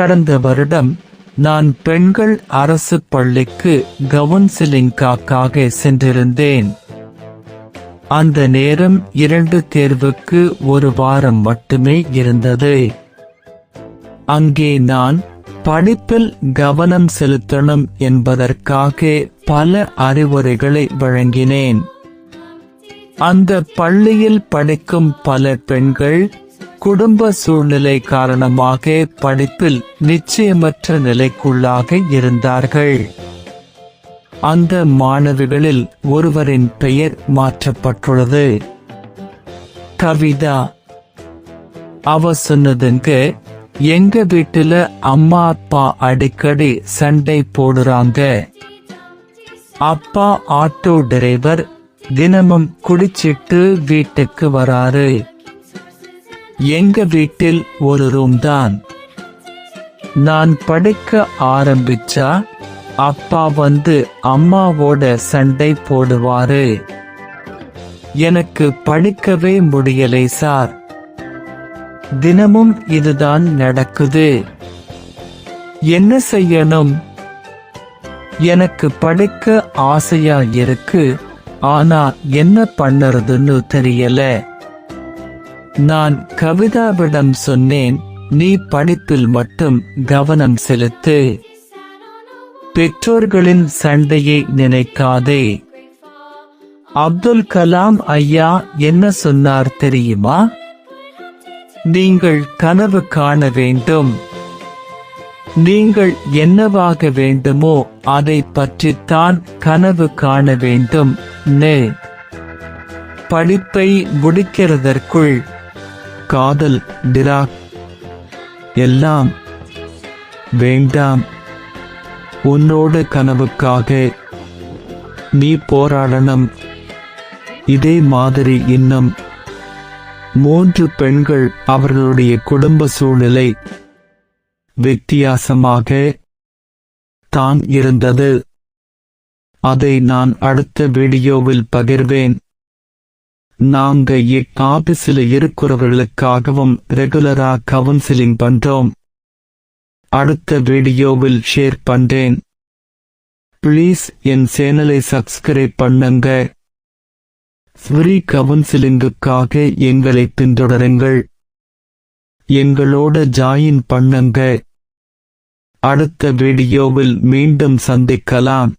கடந்த வருடம் நான் பெண்கள் அரசு பள்ளிக்கு கவுன்சிலிங்காக சென்றிருந்தேன். அந்த நேரம் இரண்டு தேர்வுக்கு ஒரு வாரம் மட்டுமே இருந்தது. அங்கே நான் படிப்பில் கவனம் செலுத்தணும் என்பதற்காக பல அறிவுரைகளை வழங்கினேன். அந்த பள்ளியில் படிக்கும் பல பெண்கள் குடும்ப சூழ்நிலை காரணமாக படிப்பில் நிச்சயமற்ற நிலைக்குள்ளாக இருந்தார்கள். அந்த மாணவிகளில் ஒருவரின் பெயர் மாற்றப்பட்டுள்ளது. கவிதா. அவ சொன்னதுங்க எங்க வீட்டுல அம்மா அப்பா அடிக்கடி சண்டை போடுறாங்க. அப்பா ஆட்டோ டிரைவர் தினமும் குடிச்சிட்டு வீட்டுக்கு வராரு. எங்க வீட்டில் ஒரு ரூம் தான். நான் படிக்க ஆரம்பிச்சா அப்பா வந்து அம்மாவோட சண்டை போடுவாரு. எனக்கு படிக்கவே முடியலை சார். தினமும் இதுதான் நடக்குது. என்ன செய்யணும்? எனக்கு படிக்க ஆசையா இருக்கு ஆனா என்ன பண்ணறதுன்னு தெரியல. நான் கவிதாவிடம் சொன்னேன் நீ படிப்பில் மட்டும் கவனம் செலுத்து. பெற்றோர்களின் சண்டையை நினைக்காதே. அப்துல் கலாம் ஐயா என்ன சொன்னார் தெரியுமா? நீங்கள் கனவு காண வேண்டும். நீங்கள் என்னவாக வேண்டுமோ அதை பற்றித்தான் கனவு காண வேண்டும். நே. படிப்பை முடிக்கிறதற்குள் காதல் டிராக் எல்லாம் வேண்டாம். உன்னோட கனவுக்காக நீ போராடணும். இதே மாதிரி இன்னும் மூன்று பெண்கள் அவர்களுடைய குடும்ப சூழ்நிலை வித்தியாசமாக தான் இருந்தது. அதை நான் அடுத்த வீடியோவில் பகிர்வேன். நாங்க ஆபீஸில் இருக்கிறவர்களுக்காகவும் ரெகுலரா கவுன்சிலிங் பண்றோம். அடுத்த வீடியோவில் ஷேர் பண்றேன். ப்ளீஸ் என் சேனலை சப்ஸ்கிரைப் பண்ணுங்க. ஃப்ரீ கவுன்சிலிங்குக்காக எங்களை பின்தொடருங்கள். எங்களோட ஜாயின் பண்ணுங்க. அடுத்த வீடியோவில் மீண்டும் சந்திக்கலாம்.